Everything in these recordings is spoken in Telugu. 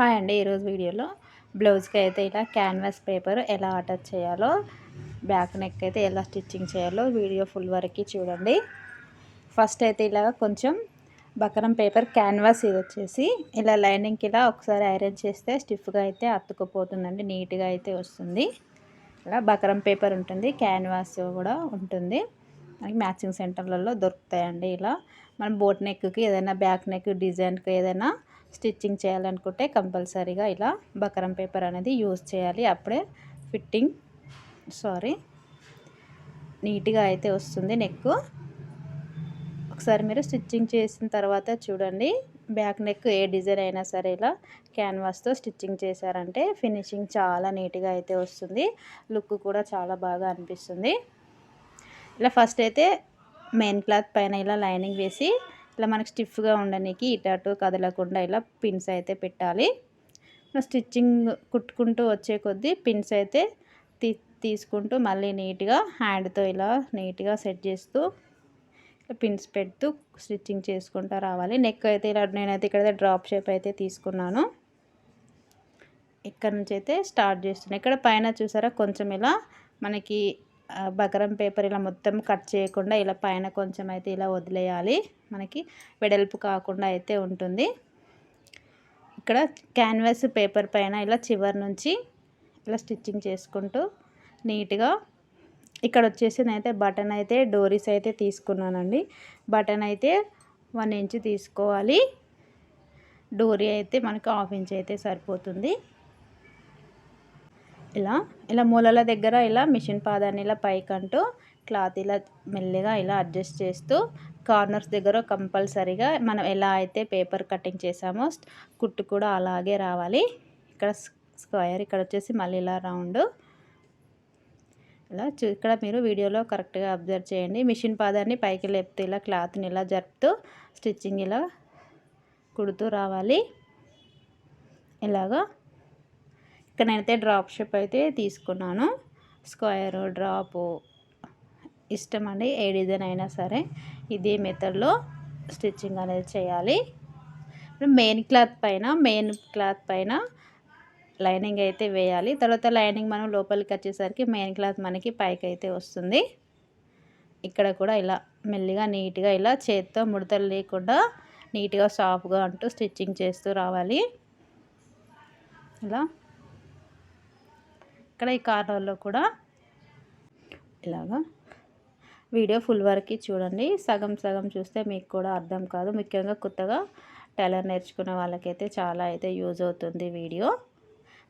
హాయ్ అండి ఈరోజు వీడియోలో బ్లౌజ్కి అయితే ఇలా క్యాన్వాస్ పేపర్ ఎలా అటాచ్ చేయాలో బ్యాక్ నెక్ అయితే ఎలా స్టిచ్చింగ్ చేయాలో వీడియో ఫుల్ వరకు చూడండి. ఫస్ట్ అయితే ఇలా కొంచెం బకరం పేపర్ క్యాన్వాస్ ఇది వచ్చేసి ఇలా లైనింగ్కి ఇలా ఒకసారి ఐరన్ చేస్తే స్టిఫ్గా అయితే అతుక్కుపోతుందండి నీట్గా అయితే వస్తుంది. ఇలా బకరం పేపర్ ఉంటుంది క్యాన్వాస్ కూడా ఉంటుంది. మనకి మ్యాచింగ్ సెంటర్లలో దొరుకుతాయండి ఇలా. మనం బోట్ నెక్కి ఏదైనా బ్యాక్ నెక్ డిజైన్కి ఏదైనా స్టిచ్చింగ్ చేయాలనుకుంటే కంపల్సరీగా ఇలా బకరం పేపర్ అనేది యూజ్ చేయాలి. అప్పుడే ఫిట్టింగ్ సారీ నీట్గా అయితే వస్తుంది నెక్ ఒకసారి మీరు స్టిచ్చింగ్ చేసిన తర్వాత చూడండి బ్యాక్ నెక్ ఏ డిజైన్ అయినా సరే ఇలా క్యాన్వాస్తో స్టిచ్చింగ్ చేశారంటే ఫినిషింగ్ చాలా నీట్గా అయితే వస్తుంది. లుక్ కూడా చాలా బాగా అనిపిస్తుంది. ఇలా ఫస్ట్ అయితే మెయిన్ క్లాత్ పైన ఇలా లైనింగ్ వేసి ఇలా మనకి స్టిఫ్గా ఉండడానికి ఇటు కదలకుండా ఇలా పిన్స్ అయితే పెట్టాలి. స్టిచ్చింగ్ కుట్టుకుంటూ వచ్చే కొద్దీ పిన్స్ అయితే తీ తీసుకుంటూ మళ్ళీ నీట్గా హ్యాండ్తో ఇలా నీట్గా సెట్ చేస్తూ పిన్స్ పెడుతూ స్టిచ్చింగ్ చేసుకుంటూ రావాలి. నెక్ అయితే ఇలా నేనైతే ఇక్కడ డ్రాప్ షేప్ అయితే తీసుకున్నాను. ఇక్కడ నుంచి అయితే స్టార్ట్ చేస్తున్నాను ఇక్కడ పైన చూసారా కొంచెం ఇలా మనకి బకరం పేపర్ ఇలా మొత్తం కట్ చేయకుండా ఇలా పైన కొంచెం అయితే ఇలా వదిలేయాలి. మనకి వెడల్పు కాకుండా అయితే ఉంటుంది. ఇక్కడ క్యాన్వాస్ పేపర్ పైన ఇలా చివరి నుంచి ఇలా స్టిచ్చింగ్ చేసుకుంటూ నీట్గా ఇక్కడ వచ్చేసి నేనైతే బటన్ అయితే డోరీస్ అయితే తీసుకున్నానండి. బటన్ అయితే వన్ ఇంచ్ తీసుకోవాలి. డోరీ అయితే మనకు హాఫ్ ఇంచ్ అయితే సరిపోతుంది. ఇలా ఇలా మూలల దగ్గర ఇలా మిషన్ పాదాన్ని ఇలా పైకంటూ క్లాత్ ఇలా మెల్లిగా ఇలా అడ్జస్ట్ చేస్తూ కార్నర్స్ దగ్గర కంపల్సరీగా మనం ఎలా అయితే పేపర్ కటింగ్ చేసామో కుట్టు కూడా అలాగే రావాలి. ఇక్కడ స్క్వయర్ ఇక్కడ వచ్చేసి మళ్ళీ ఇలా రౌండ్. ఇలా చూ ఇక్కడ మీరు వీడియోలో కరెక్ట్గా అబ్జర్వ్ చేయండి. మిషన్ పాదాన్ని పైకి లేపుతూ ఇలా క్లాత్ని ఇలా జరుపుతూ స్టిచ్చింగ్ ఇలా కుడుతూ రావాలి. ఇలాగా ఇక్కడ నేనైతే డ్రాప్ షేప్ అయితే తీసుకున్నాను. స్క్వేర్ డ్రాపు ఇష్టం అండి ఏ డిజైన్ అయినా సరే ఇదే మెథడ్లో స్టిచ్చింగ్ అనేది చేయాలి. మెయిన్ క్లాత్ పైన మెయిన్ క్లాత్ పైన లైనింగ్ అయితే వేయాలి. తర్వాత లైనింగ్ మనం లోపలికి వచ్చేసరికి మెయిన్ క్లాత్ మనకి పైకి అయితే వస్తుంది. ఇక్కడ కూడా ఇలా మెల్లిగా నీట్గా ఇలా చేత్తో ముడతలు లేకుండా నీట్గా సాఫ్గా అంటూ స్టిచ్చింగ్ చేస్తూ రావాలి. ఇలా ఇక్కడ ఈ కార్నర్లో కూడా ఇలాగా వీడియో ఫుల్ వరకు చూడండి. సగం సగం చూస్తే మీకు కూడా అర్థం కాదు. ముఖ్యంగా కొత్తగా టైలర్ నేర్చుకునే వాళ్ళకైతే చాలా అయితే యూజ్ అవుతుంది వీడియో.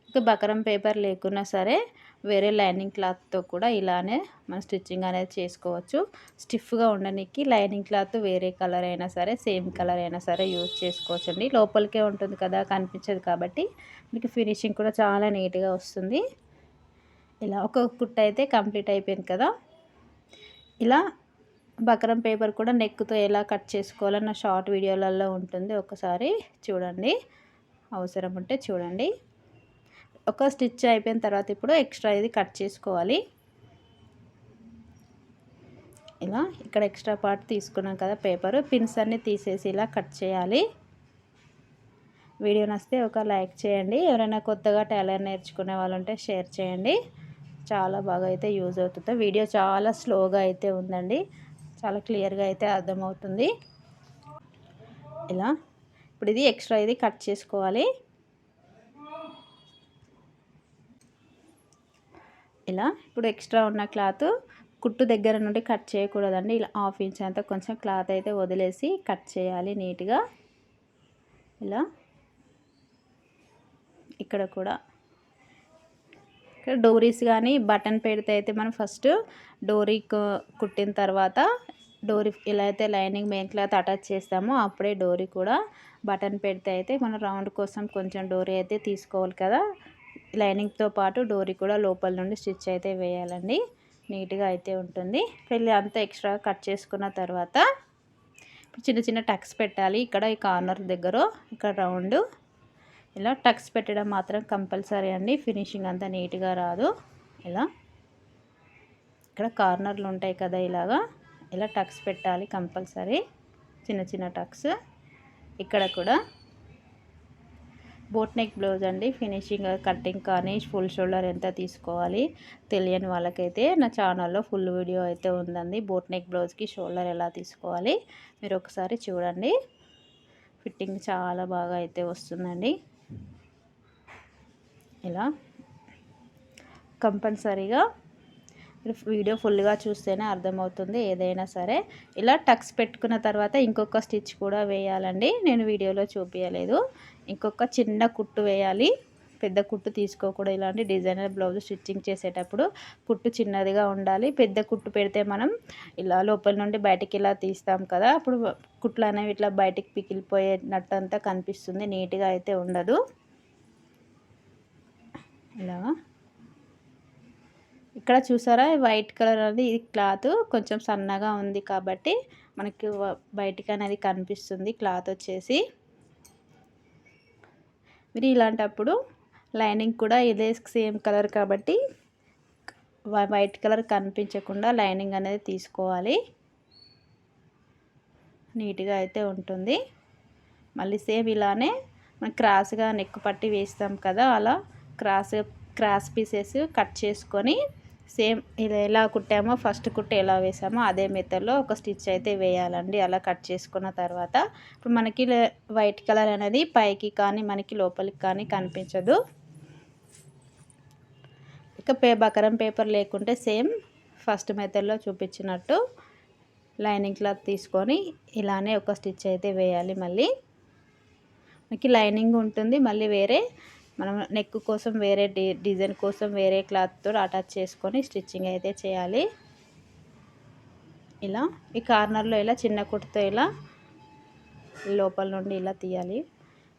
ఇంకా బకరం పేపర్ లేకున్నా సరే వేరే లైనింగ్ క్లాత్తో కూడా ఇలానే మనం స్టిచ్చింగ్ అనేది చేసుకోవచ్చు. స్టిఫ్గా ఉండడానికి లైనింగ్ క్లాత్ వేరే కలర్ అయినా సరే సేమ్ కలర్ అయినా సరే యూజ్ చేసుకోవచ్చండి. లోపలికే ఉంటుంది కదా కనిపించదు కాబట్టి. మీకు ఫినిషింగ్ కూడా చాలా నీట్గా వస్తుంది. ఇలా ఒక కుట్ట అయితే కంప్లీట్ అయిపోయింది కదా. ఇలా బకరం పేపర్ కూడా నెక్తో ఎలా కట్ చేసుకోవాలన్న షార్ట్ వీడియోలలో ఉంటుంది. ఒకసారి చూడండి. అవసరం ఉంటే చూడండి. ఒక స్టిచ్ అయిపోయిన తర్వాత ఇప్పుడు ఎక్స్ట్రా ఇది కట్ చేసుకోవాలి. ఇలా ఇక్కడ ఎక్స్ట్రా పార్ట్ తీసుకున్నాం కదా పేపర్. పిన్స్ అన్నీ తీసేసి ఇలా కట్ చేయాలి. వీడియో నస్తే ఒక లైక్ చేయండి. ఎవరైనా కొత్తగా టైలర్ నేర్చుకునే వాళ్ళు ఉంటే షేర్ చేయండి. చాలా బాగా అయితే యూజ్ అవుతుంది. వీడియో చాలా స్లోగా అయితే ఉందండి. చాలా క్లియర్గా అయితే అర్థమవుతుంది. ఇలా ఇప్పుడు ఇది ఎక్స్ట్రా ఇది కట్ చేసుకోవాలి. ఇలా ఇప్పుడు ఎక్స్ట్రా ఉన్న క్లాత్ కుట్టు దగ్గర నుండి కట్ చేయకూడదండి. ఇలా హాఫ్ ఇంచ్ అంతా కొంచెం క్లాత్ అయితే వదిలేసి కట్ చేయాలి నీట్గా. ఇలా. ఇక్కడ కూడా. డోరీస్ కానీ బటన్ పెడితే అయితే మనం ఫస్ట్ డోరీ కుట్టిన తర్వాత డోరీ ఎలా అయితే లైనింగ్ మెయిన్ క్లాత్ అటాచ్ చేస్తామో అప్పుడే డోరీ కూడా బటన్ పెడితే అయితే మనం రౌండ్ కోసం కొంచెం డోరీ అయితే తీసుకోవాలి కదా. లైనింగ్తో పాటు డోరీ కూడా లోపల నుండి స్టిచ్ అయితే వేయాలండి. నీట్గా అయితే ఉంటుంది. పెళ్ళి అంతా ఎక్స్ట్రా కట్ చేసుకున్న తర్వాత చిన్న చిన్న టక్స్ పెట్టాలి. ఇక్కడ ఈ కార్నర్ దగ్గర ఇక్కడ రౌండ్ ఇలా టక్స్ పెట్టడం మాత్రం కంపల్సరీ అండి. ఫినిషింగ్ అంతా నీట్గా రాదు. ఇలా ఇక్కడ కార్నర్లు ఉంటాయి కదా ఇలాగా. ఇలా టక్స్ పెట్టాలి కంపల్సరీ. చిన్న చిన్న టక్స్. ఇక్కడ కూడా బోట్ నెక్ బ్లౌజ్ అండి. ఫినిషింగ్ కటింగ్ కానీ ఫుల్ షోల్డర్ ఎంత తీసుకోవాలి తెలియని వాళ్ళకైతే నా ఛానల్లో ఫుల్ వీడియో అయితే ఉందండి. బోట్ నెక్ బ్లౌజ్కి షోల్డర్ ఎలా తీసుకోవాలి మీరు ఒకసారి చూడండి. ఫిట్టింగ్ చాలా బాగా అయితే వస్తుందండి. ఇలా కంపల్సరీగా వీడియో ఫుల్గా చూస్తేనే అర్థమవుతుంది ఏదైనా సరే. ఇలా టక్స్ పెట్టుకున్న తర్వాత ఇంకొక స్టిచ్ కూడా వేయాలండి. నేను వీడియోలో చూపించలేదు ఇంకొక చిన్న కుట్టు వేయాలి. పెద్ద కుట్టు తీసుకోకూడదు. ఇలాంటి డిజైనర్ బ్లౌజ్ స్టిచ్చింగ్ చేసేటప్పుడు కుట్టు చిన్నదిగా ఉండాలి. పెద్ద కుట్టు పెడితే మనం ఇలా లోపల నుండి బయటికి ఇలా తీస్తాం కదా. అప్పుడు కుట్లు అనేవి ఇట్లా బయటికి పికిలిపోయేటట్టు అంతా కనిపిస్తుంది. నీట్గా అయితే ఉండదు. ఇలా ఇక్కడ చూసారా వైట్ కలర్ అనేది ఇది క్లాత్. కొంచెం సన్నగా ఉంది కాబట్టి మనకి బయటికి అనేది కనిపిస్తుంది క్లాత్ వచ్చేసి. మీరు ఇలాంటప్పుడు లైనింగ్ కూడా ఇదే సేమ్ కలర్ కాబట్టి వైట్ కలర్ కనిపించకుండా లైనింగ్ అనేది తీసుకోవాలి. నీట్గా అయితే ఉంటుంది. మళ్ళీ సేమ్ ఇలానే మనం క్రాస్గా నెక్ పట్టి వేస్తాం కదా అలా క్రాస్ క్రాస్ పీసెస్ కట్ చేసుకొని సేమ్ ఇది ఎలా కుట్టామో ఫస్ట్ కుట్ట ఎలా వేసామో అదే మెథడ్లో ఒక స్టిచ్ అయితే వేయాలండి. అలా కట్ చేసుకున్న తర్వాత ఇప్పుడు మనకి వైట్ కలర్ అనేది పైకి కానీ మనకి లోపలికి కానీ కనిపించదు. ఇక పే బకరం పేపర్ లేకుంటే సేమ్ ఫస్ట్ మెథడ్లో చూపించినట్టు లైనింగ్ క్లాత్ తీసుకొని ఇలానే ఒక స్టిచ్ అయితే వేయాలి మళ్ళీ. మనకి లైనింగ్ ఉంటుంది మళ్ళీ వేరే మనం నెక్ కోసం వేరే డి డిజైన్ కోసం వేరే క్లాత్తో అటాచ్ చేసుకొని స్టిచ్చింగ్ అయితే చేయాలి. ఇలా ఈ కార్నర్లో ఇలా చిన్న కుట్టుతో ఇలా లోపల నుండి ఇలా తీయాలి.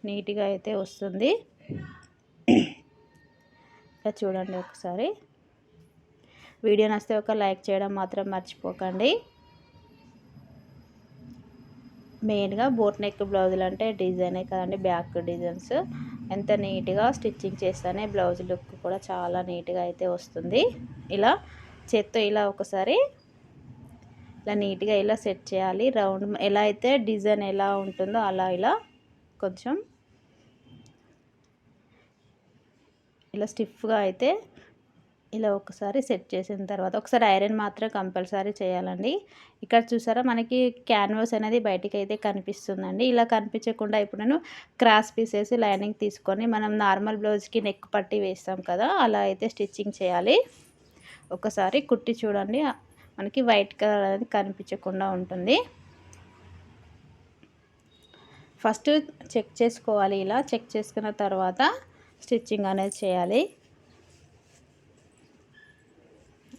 నీట్గా అయితే వస్తుంది. ఇలా చూడండి ఒకసారి. వీడియో నచ్చితే ఒక లైక్ చేయడం మాత్రం మర్చిపోకండి. మెయిన్గా బోట్ నెక్ బ్లౌజులు అంటే డిజైనే కదండి బ్యాక్ డిజైన్స్ ఎంత నీట్గా స్టిచ్చింగ్ చేస్తేనే బ్లౌజ్ లుక్ కూడా చాలా నీట్గా అయితే వస్తుంది. ఇలా చేత్తో ఇలా ఒకసారి ఇలా నీట్గా ఇలా సెట్ చేయాలి. రౌండ్ ఎలా అయితే డిజైన్ ఎలా ఉంటుందో అలా ఇలా కొంచెం ఇలా స్టిఫ్గా అయితే ఇలా ఒకసారి సెట్ చేసిన తర్వాత ఒకసారి ఐరన్ మాత్రం కంపల్సరీ చేయాలండి. ఇక్కడ చూసారా మనకి క్యాన్వాస్ అనేది బయటికి అయితే కనిపిస్తుందండి. ఇలా కనిపించకుండా ఇప్పుడు నేను క్రాస్ పీసెస్ లైనింగ్ తీసుకొని మనం నార్మల్ బ్లౌజ్కి నెక్ పట్టి వేస్తాం కదా అలా అయితే స్టిచ్చింగ్ చేయాలి. ఒకసారి కుట్టి చూడండి మనకి వైట్ కలర్ అనేది కనిపించకుండా ఉంటుంది. ఫస్ట్ చెక్ చేసుకోవాలి ఇలా చెక్ చేసుకున్న తర్వాత స్టిచ్చింగ్ అనేది చేయాలి.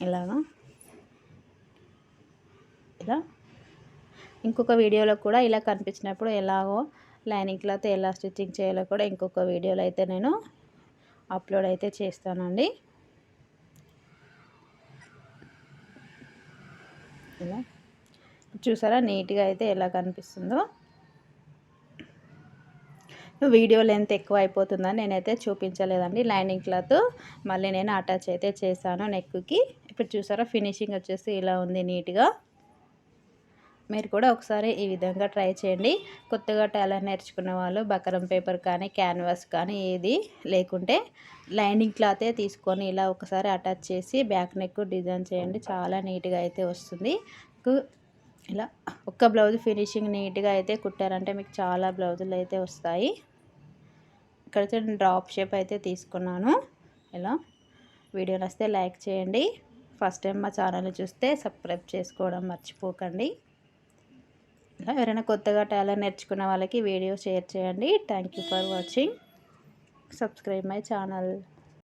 ఇలాగా. ఇలా. ఇంకొక వీడియోలో కూడా ఇలా కనిపించినప్పుడు ఎలాగో లైనింగ్ క్లాత్ ఎలా స్టిచ్చింగ్ చేయాలో కూడా ఇంకొక వీడియోలో అయితే నేను అప్లోడ్ అయితే చేస్తానండి. ఇలా. చూసారా నీట్గా అయితే ఎలా కనిపిస్తుందో. వీడియో లెంత్ ఎక్కువ అయిపోతుందని నేనైతే చూపించలేదండి. లైనింగ్ క్లాత్ మళ్ళీ నేను అటాచ్ అయితే చేశాను నెక్కి. ఇప్పుడు చూసారా? ఫినిషింగ్ వచ్చేసి ఇలా ఉంది నీట్గా. మీరు కూడా ఒకసారి ఈ విధంగా ట్రై చేయండి. కొత్తగా టాలెంట్ నేర్చుకున్న వాళ్ళు బకరం పేపర్ కానీ క్యాన్వాస్ కానీ ఏది లేకుంటే లైనింగ్ క్లాతే తీసుకొని ఇలా ఒకసారి అటాచ్ చేసి బ్యాక్ నెక్ డిజైన్ చేయండి. చాలా నీట్గా అయితే వస్తుంది. ఇలా ఒక్క బ్లౌజ్ ఫినిషింగ్ నీట్గా అయితే కుట్టారంటే మీకు చాలా బ్లౌజులు అయితే వస్తాయి. ఇక్కడైతే నేను డ్రాప్ షేప్ అయితే తీసుకున్నాను. ఇలా వీడియో నస్తే లైక్ చేయండి. ఫస్ట్ టైం మా ఛానల్ చూస్తే సబ్స్క్రైబ్ చేసుకోవడం మర్చిపోకండి. ఎవరైనా కొత్తగా టాలెంట్ నేర్చుకున్న వాళ్ళకి వీడియో షేర్ చేయండి. Thank for watching subscribe my channel